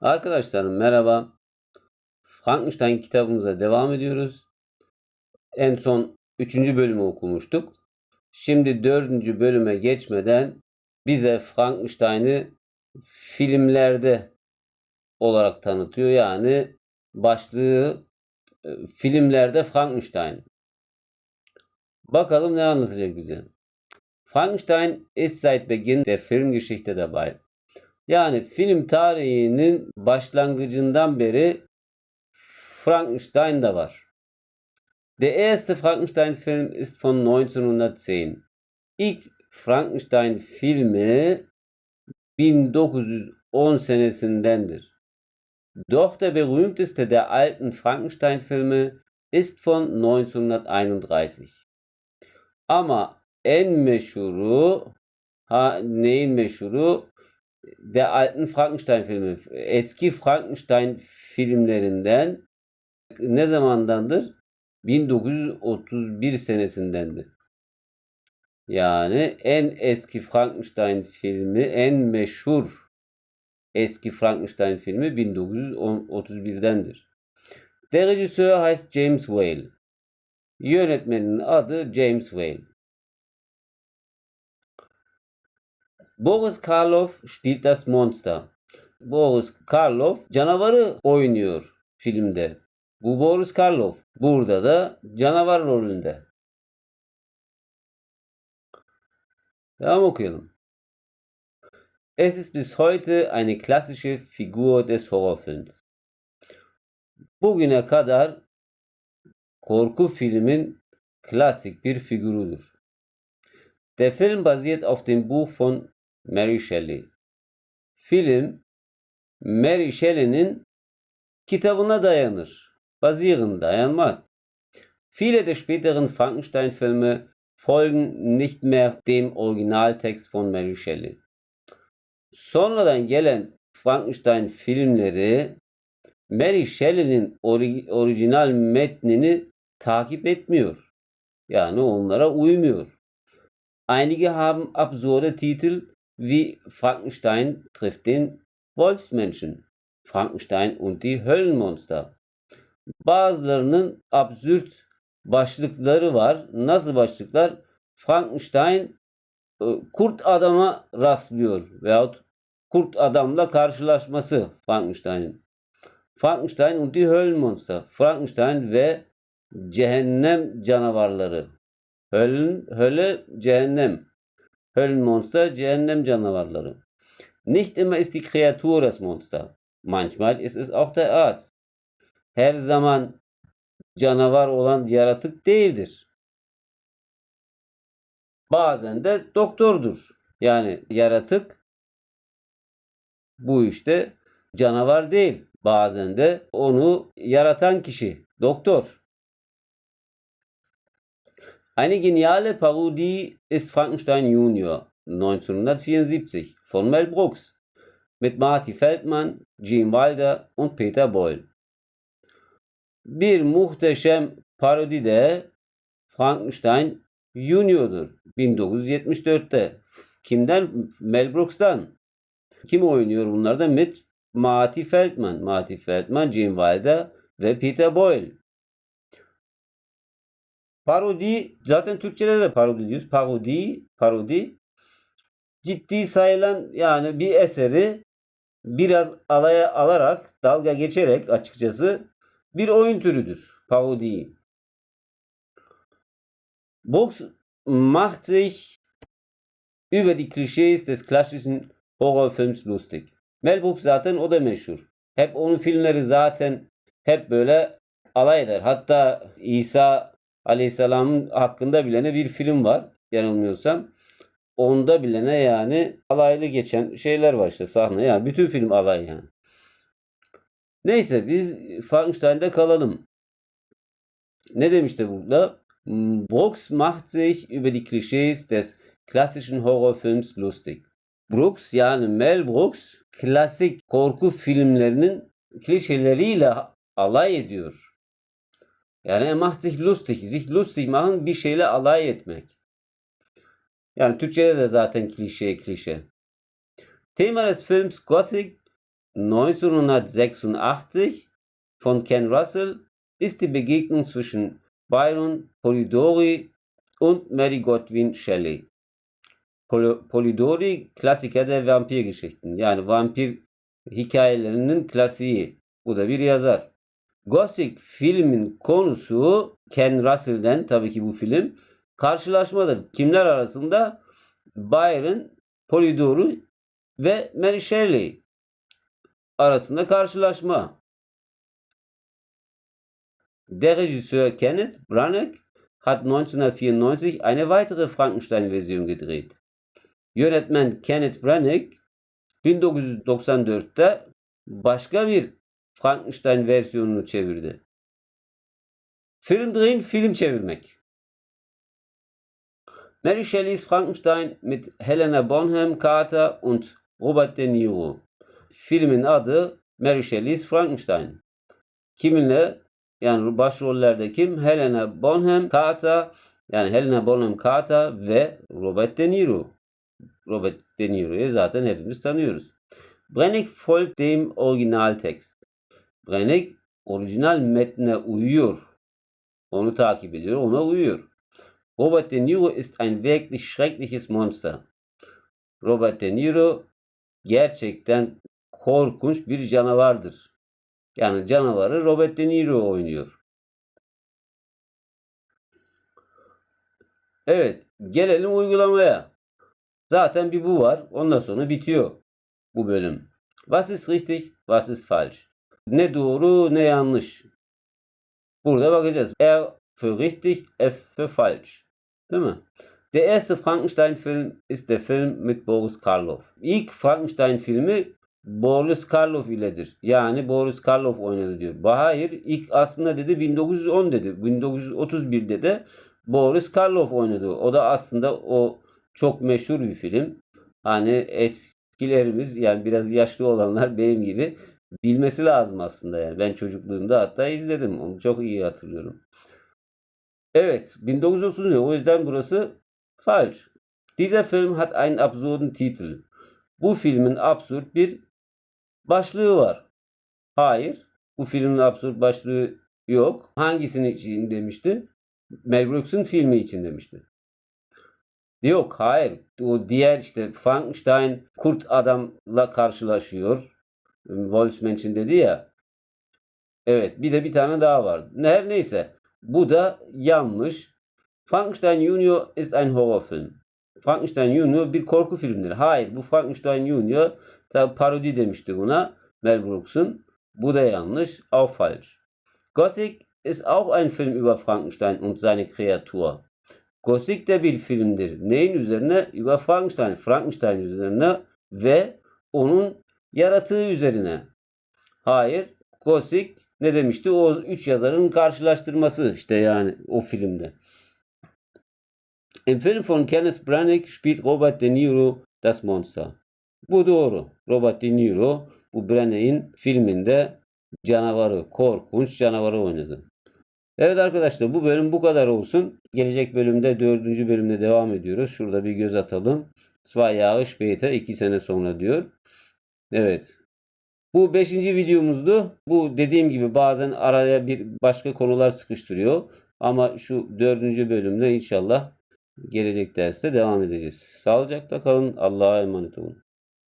Arkadaşlarım merhaba. Frankenstein kitabımıza devam ediyoruz. En son 3. bölümü okumuştuk. Şimdi 4. bölüme geçmeden bize Frankenstein'ı filmlerde olarak tanıtıyor. Yani başlığı e, filmlerde Frankenstein. Bakalım ne anlatacak bize. Frankenstein ist seit Beginn der Filmgeschichte dabei. Yani film tarihinin başlangıcından beri Frankenstein da var. Der erste Frankenstein-Film ist von 1910. İlk Frankenstein filmi 1910 senesindendir. Doch der berühmteste der alten Frankenstein-Filme ist von 1931. Ama en meşhuru, ha, neyin meşhuru? Der alten Frankenstein filmi. Eski Frankenstein filmlerinden ne zamandandır? 1931 senesindendir. Yani en eski Frankenstein filmi, en meşhur eski Frankenstein filmi 1931'dendir. Der Regisseur heißt James Whale. Yönetmenin adı James Whale. Boris Karloff spielt das Monster. Boris Karloff canavarı oynuyor filmde. Bu Boris Karloff. Burada da canavar rolünde. Devam okuyalım. Es ist bis heute eine klassische Figur des Horrorfilms. Bugüne kadar korku filmin klasik bir figürüdür. Der Film basiert auf dem Buch von Mary Shelley. Film Mary Shelley'nin kitabına dayanır. Basieren, dayanmak. Viele der späteren Frankenstein-Filme folgen nicht mehr dem Originaltext von Mary Shelley. Sonradan gelen Frankenstein filmleri Mary Shelley'nin ori- orijinal metnini takip etmiyor. Yani onlara uymuyor. Einige haben absurde Titel wie Frankenstein trifft den Wolfsmenschen, Frankenstein und die Höllenmonster. Bazılarının absürt başlıkları var. Nasıl başlıklar? Frankenstein e, kurt adama rastlıyor veyahut kurt adamla karşılaşması Frankenstein'in. Frankenstein und die Höllenmonster. Frankenstein ve cehennem canavarları. Höllen, hölle, cehennem. Höllenmonster, cehennem canavarları. Nicht immer ist die Kreatur das Monster. Manchmal ist es auch der Arzt. Her zaman canavar olan yaratık değildir. Bazen de doktordur. Yani yaratık bu işte canavar değil. Bazen de onu yaratan kişi doktor. Eine geniale Parodie ist Frankenstein Junior 1974 von Mel Brooks mit Marty Feldman, Gene Wilder und Peter Boyle. Bir muhteşem parodi de Frankenstein Junior'dur 1974'te. Kimden? Mel Brooks'tan. Kim oynuyor bunlarda? Mit Marty Feldman. Marty Feldman, Gene Wilder ve Peter Boyle. Parodi zaten Türkçe'de de parodi diyoruz. Parodi, parodi ciddi sayılan yani bir eseri biraz alaya alarak, dalga geçerek açıkçası bir oyun türüdür. Parodi. Brooks macht sich über die Klischees des klassischen Horrorfilms lustig. Mel Brooks zaten o da meşhur. Hep onun filmleri zaten hep böyle alay eder. Hatta İsa Aleyhisselam'ın hakkında bilene bir film var yanılmıyorsam. Onda bilene yani alaylı geçen şeyler var işte sahne. Yani bütün film alay yani. Neyse biz Frankenstein'de kalalım. Ne demişti burada? Brooks macht sich über die Klischees des klassischen Horrorfilms lustig. Brooks yani Mel Brooks klasik korku filmlerinin klişeleriyle alay ediyor. Yani er macht sich lustig. Sich lustig machen bir şeyle alay etmek. Yani Türkçe'de de zaten klişe klişe. Thema des Films Gothic 1986 von Ken Russell ist die Begegnung zwischen Byron Polidori und Mary Godwin Shelley. Pol- Polidori klassiker der vampirgeschichten. Yani vampir hikayelerinin klasiği. Bu da bir yazar. Gothic filmin konusu Ken Russell'den tabii ki bu film karşılaşmadır. Kimler arasında? Byron, Polidori ve Mary Shelley arasında karşılaşma. Der Regisseur Kenneth Branagh hat 1994 eine weitere Frankenstein-Version gedreht. Yönetmen Kenneth Branagh 1994'te başka bir Frankenstein versiyonunu çevirdi. Film film çevirmek. Mary Shelley's Frankenstein mit Helena Bonham Carter und Robert De Niro. Filmin adı Mary Shelley's Frankenstein. Kiminle? Yani başrollerde kim? Helena Bonham Carter yani Helena Bonham Carter ve Robert De Niro. Robert De Niro'yu zaten hepimiz tanıyoruz. Brennick folgt dem Originaltext. Brennick orijinal metne uyuyor. Onu takip ediyor, ona uyuyor. Robert De Niro ist ein wirklich schreckliches Monster. Robert De Niro gerçekten korkunç bir canavardır. Yani canavarı Robert De Niro oynuyor. Evet, gelelim uygulamaya. Zaten bir bu var. Ondan sonra bitiyor bu bölüm. Was ist richtig, was ist falsch? Ne doğru, ne yanlış. Burada bakacağız. R für richtig, F für falsch. Değil mi? Der erste Frankenstein-Film ist der Film mit Boris Karloff. İlk Frankenstein filmi Boris Karloff iledir. Yani Boris Karloff oynadı diyor. Hayır, ilk aslında dedi 1910 dedi. 1931'de de Boris Karloff oynadı. O da aslında o çok meşhur bir film. Hani eskilerimiz yani biraz yaşlı olanlar benim gibi bilmesi lazım aslında yani. Ben çocukluğumda hatta izledim. Onu çok iyi hatırlıyorum. Evet, 1930 diyor. O yüzden burası falsch. Dieser Film hat einen absurden Titel. Bu filmin absürt bir başlığı var. Hayır, bu filmin absürt başlığı yok. Hangisinin için demişti? Mel Brooks'un filmi için demişti. Yok, hayır. O diğer işte Frankenstein kurt adamla karşılaşıyor. Wolfsmenschen dedi ya. Evet, bir de bir tane daha var. Her neyse. Bu da yanlış. Frankenstein Junior ist ein Horrorfilm. Frankenstein Junior bir korku filmidir. Hayır, bu Frankenstein Junior tabi parodi demişti buna Mel Brooks'un. Bu da yanlış. Auch falsch. Gothic ist auch ein Film über Frankenstein und seine Kreatur. Gothic de bir filmdir. Neyin üzerine? Über Frankenstein. Frankenstein üzerine ve onun yaratığı üzerine. Hayır. Gothic ne demişti? O üç yazarın karşılaştırması işte yani o filmde. Im Film von Kenneth Branagh spielt Robert De Niro das Monster. Bu doğru. Robert De Niro bu Branagh'in filminde canavarı, korkunç canavarı oynadı. Evet arkadaşlar bu bölüm bu kadar olsun. Gelecek bölümde dördüncü bölümde devam ediyoruz. Şurada bir göz atalım. Jahre später iki sene sonra diyor. Evet. Bu beşinci videomuzdu. Bu dediğim gibi bazen araya bir başka konular sıkıştırıyor. Ama şu dördüncü bölümde inşallah gelecek derste devam edeceğiz. Sağlıcakla kalın. Allah'a emanet olun.